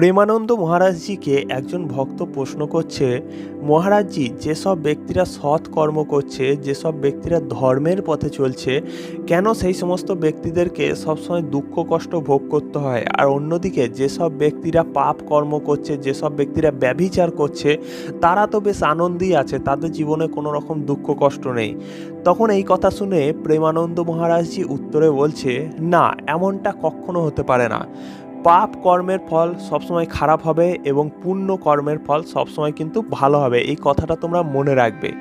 প্রেমানন্দ মহারাজজিকে একজন ভক্ত প্রশ্ন করছে, মহারাজজি, যেসব ব্যক্তিরা সৎ কর্ম করছে, যেসব ব্যক্তিরা ধর্মের পথে চলছে, কেন সেই সমস্ত ব্যক্তিদেরকে সবসময় দুঃখ কষ্ট ভোগ করতে হয়? আর অন্যদিকে, যেসব ব্যক্তিরা পাপ কর্ম করছে, যেসব ব্যক্তিরা ব্যভিচার করছে, তারা তো বেশ আনন্দেই আছে, তাদের জীবনে কোনো রকম দুঃখ কষ্ট নেই। তখন এই কথা শুনে প্রেমানন্দ মহারাজজি উত্তরে বলছে, না, এমনটা কখনো হতে পারে না। পাপ কর্মের ফল সবসময় খারাপ হবে এবং পুণ্য কর্মের ফল সবসময় কিন্তু ভালো হবে। এই কথাটা তোমরা মনে রাখবে।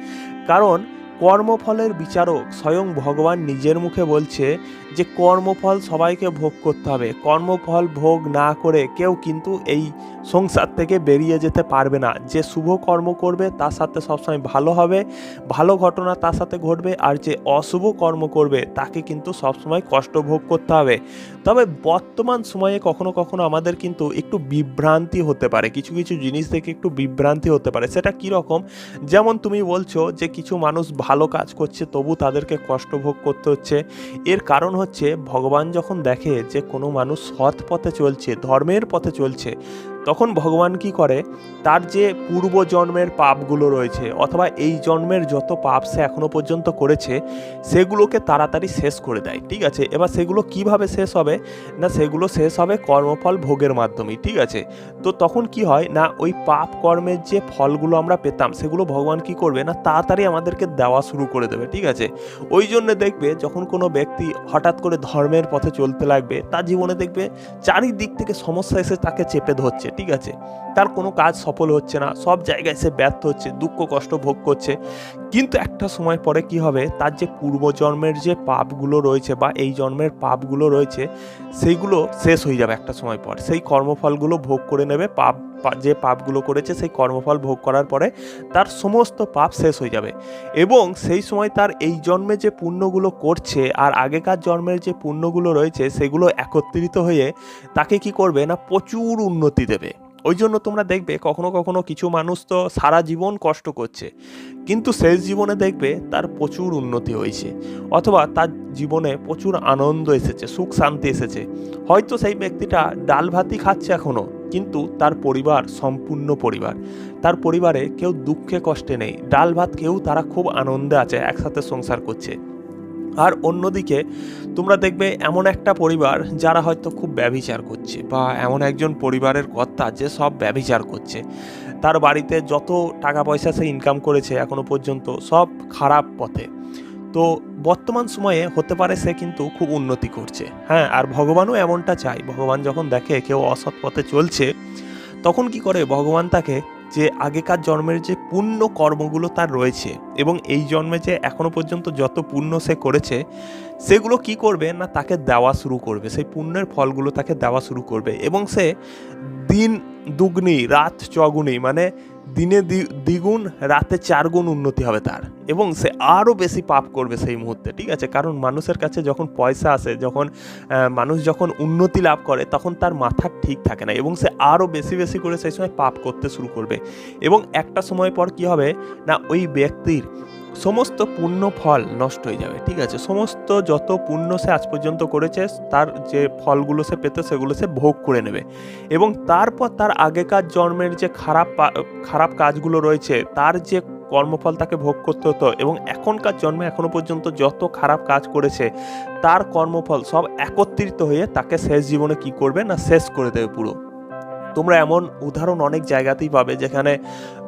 কারণ কর্মফলের বিচারক স্বয়ং ভগবান নিজের মুখে বলছে যে, কর্মফল সবাইকে ভোগ করতে হবে। কর্মফল ভোগ না করে কেউ কিন্তু এই সংসার থেকে বেরিয়ে যেতে পারবে না। যে শুভ কর্ম করবে, তার সাথে সবসময় ভালো হবে, ভালো ঘটনা তার সাথে ঘটবে আর যে অশুভ কর্ম করবে, তাকে কিন্তু সবসময় কষ্ট ভোগ করতে হবে। তবে বর্তমান সময়ে কখনো কখনো আমাদের কিন্তু একটু বিভ্রান্তি হতে পারে। কিছু কিছু জিনিস থেকে একটু বিভ্রান্তি হতে পারে। সেটা কীরকম যেমন তুমি বলছো যে কিছু মানুষ ভালো কাজ করছে, তবু তাদেরকে কষ্ট ভোগ করতে হচ্ছে। এর কারণ হচ্ছে, ভগবান যখন দেখে যে কোনো মানুষ সৎ পথে চলছে, ধর্মের পথে চলছে তখন ভগবান কি করে? তার যে পূর্ব জন্মের পাপগুলো রয়েছে অথবা এই জন্মের যত পাপ সে এখনও পর্যন্ত করেছে, সেগুলোকে তাড়াতাড়ি শেষ করে দেয়, ঠিক আছে? এবার সেগুলো কীভাবে শেষ হবে? না, সেগুলো শেষ হবে কর্মফল ভোগের মাধ্যমে ঠিক আছে? তো তখন কি হয়? না, ওই পাপ কর্মের যে ফলগুলো আমরা পেতাম, সেগুলো ভগবান কি করবে? না, তাড়াতাড়ি আমাদেরকে দেওয়া শুরু করে দেবে, ঠিক আছে? ওই জন্য দেখবে যখন কোনো ব্যক্তি হঠাৎ করে ধর্মের পথে চলতে লাগবে, তার জীবনে দেখবে চারিদিক থেকে সমস্যা এসে তাকে চেপে ধরছে ঠিক আছে। তার কোনো কাজ সফল হচ্ছে না, সব জায়গায় সে ব্যর্থ হচ্ছে, দুঃখ, কষ্ট ভোগ করছে। কিন্তু একটা সময় পরে কি হবে? তার যে পূর্বজন্মের যে পাপগুলো রয়েছে বা এই জন্মের পাপগুলো রয়েছে সেইগুলো শেষ হয়ে যাবে একটা সময় পর। সেই কর্মফলগুলো ভোগ করে নেবে, পাপ যে পাপগুলো করেছে সেই কর্মফল ভোগ করার পরে তার সমস্ত পাপ শেষ হয়ে যাবে। এবং সেই সময় তার এই জন্মে যে পুণ্যগুলো করছে আর আগেকার জন্মের যে পুণ্যগুলো রয়েছে সেগুলো একত্রিত হয়ে তাকে কি করবে না প্রচুর উন্নতি দেবে। ওই জন্য তোমরা দেখবে কখনো কখনো কিছু মানুষ তো সারা জীবন কষ্ট করছে, কিন্তু শেষ জীবনে দেখবে তার প্রচুর উন্নতি হয়েছে, অথবা তার জীবনে প্রচুর আনন্দ এসেছে, সুখ শান্তি এসেছে। হয়তো সেই ব্যক্তিটা ডাল ভাতই খাচ্ছে এখনও কিন্তু তার পরিবার সম্পূর্ণ পরিবার। তার পরিবারে কেউ দুঃখে কষ্টে নেই। ডাল ভাত কেউ তারা খুব আনন্দে আছে, একসাথে সংসার করছে। আর অন্যদিকে তোমরা দেখবে এমন একটা পরিবার যারা হয়তো খুব ব্যভিচার করছে বা এমন একজন পরিবারের কর্তা যে সব ব্যভিচার করছে। তার বাড়িতে যত টাকা পয়সা সে ইনকাম করেছে এখনও পর্যন্ত সব খারাপ পথে। তো বর্তমান সময়ে হতে পারে সে কিন্তু খুব উন্নতি করছে। হ্যাঁ আর ভগবানও এমনটা চায়। ভগবান যখন দেখে কেউ অসৎ পথে চলছে, তখন কি করে? ভগবান তাকে যে আগেকার জন্মের যে পুণ্য কর্মগুলো তার রয়েছে এবং এই জন্মে যে এখনও পর্যন্ত যত পুণ্য সে করেছে, সেগুলো কি করবে? না, তাকে দেওয়া শুরু করবে। সেই পুণ্যের ফলগুলো তাকে দেওয়া শুরু করবে এবং সে দিন, দুগুনি, রাত, চগুনি মানে দিনে দ্বি- দ্বিগুণ, রাতে চারগুণ উন্নতি হবে তার। এবং সে আরও বেশি পাপ করবে সেই মুহূর্তে, ঠিক আছে? কারণ মানুষের কাছে যখন পয়সা আসে, যখন মানুষ যখন উন্নতি লাভ করে, তখন তার মাথা ঠিক থাকে না এবং সে আরও বেশি বেশি করে সেই সময় পাপ করতে শুরু করবে। এবং একটা সময় পর কি হবে? না, ওই ব্যক্তির সমস্ত পুণ্য ফল নষ্ট হয়ে যাবে, ঠিক আছে? সমস্ত যত পুণ্য সে আজ পর্যন্ত করেছে, তার যে ফলগুলো সে পেতে, সেগুলো সে ভোগ করে নেবে। এবং তারপর তার আগেকার জন্মের যে খারাপ খারাপ কাজগুলো রয়েছে, তার যে কর্মফল তাকে ভোগ করতে হতো, এবং এখনকার জন্মে এখনও পর্যন্ত যত খারাপ কাজ করেছে, তার কর্মফল সব একত্রিত হয়ে তাকে শেষ জীবনে কি করবে না শেষ করে দেবে পুরো। তোমরা এমন উদাহরণ অনেক জায়গাতেই পাবে যেখানে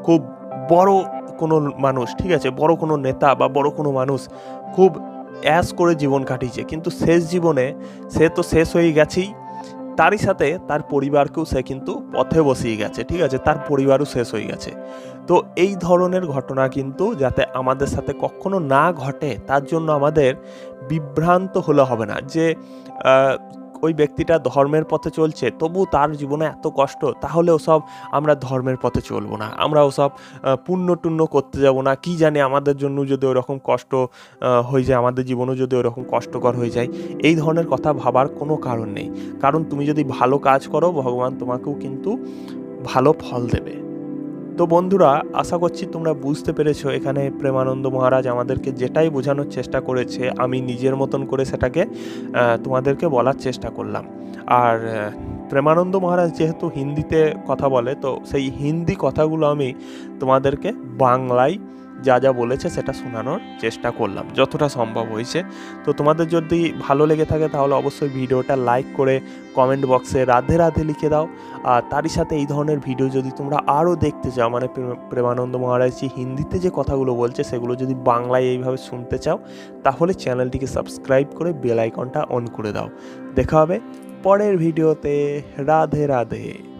খুব বড় কোনো মানুষ, ঠিক আছে? বড় কোনো নেতা বা বড় কোনো মানুষ খুব অ্যাস করে জীবন কাটিয়েছে। কিন্তু শেষ জীবনে সে তো শেষ হয়ে গেছেই। তারই সাথে তার পরিবারকেও সে কিন্তু পথে বসিয়ে গেছে, ঠিক আছে? তার পরিবারও শেষ হয়ে গেছে। তো এই ধরনের ঘটনা কিন্তু যাতে আমাদের সাথে কখনো না ঘটে, তার জন্য আমাদের বিভ্রান্ত হলে হবে না। যে ওই ব্যক্তিটা ধর্মের পথে চলছে, তবু তার জীবনে এত কষ্ট, তাহলে ওসব আমরা ধর্মের পথে চলবো না। আমরা ওসব পুণ্য টুণ্য করতে যাব না। কি জানি আমাদের জন্য যদি ওরকম কষ্ট হয়ে যায়, আমাদের জীবনও যদি ওরকম কষ্টকর হয়ে যায়। এই ধরনের কথা ভাবার কোনো কারণ নেই। কারণ তুমি যদি ভালো কাজ করো, ভগবান তোমাকেও কিন্তু ভালো ফল দেবে। তো বন্ধুরা, আশা করছি তোমরা বুঝতে পেরেছ এখানে প্রেমানন্দ মহারাজ আমাদেরকে যেটাই বোঝানোর চেষ্টা করেছে, আমি নিজের মতন করে সেটাকে তোমাদেরকে বলার চেষ্টা করলাম। আর প্রেমানন্দ মহারাজ যেহেতু হিন্দিতে কথা বলে, তো সেই হিন্দি কথাগুলো আমি তোমাদেরকে বাংলায় যা যা বলেছে সেটা শোনানোর চেষ্টা করলাম। যতটা সম্ভব হয়েছে। তো তোমাদের যদি ভালো লেগে থাকে তাহলে অবশ্যই ভিডিওটা লাইক করে কমেন্ট বক্সে রাধে রাধে লিখে দাও। আর তারই সাথে এই ধরনের ভিডিও যদি তোমরা আরও দেখতে চাও মানে প্রে- প্রেমানন্দ মহারাজজি হিন্দিতে যে কথাগুলো বলছে সেগুলো যদি বাংলায় এইভাবে শুনতে চাও, তাহলে চ্যানেলটিকে সাবস্ক্রাইব করে বেল আইকনটা অন করে দাও। দেখা হবে পরের ভিডিওতে। রাধে রাধে।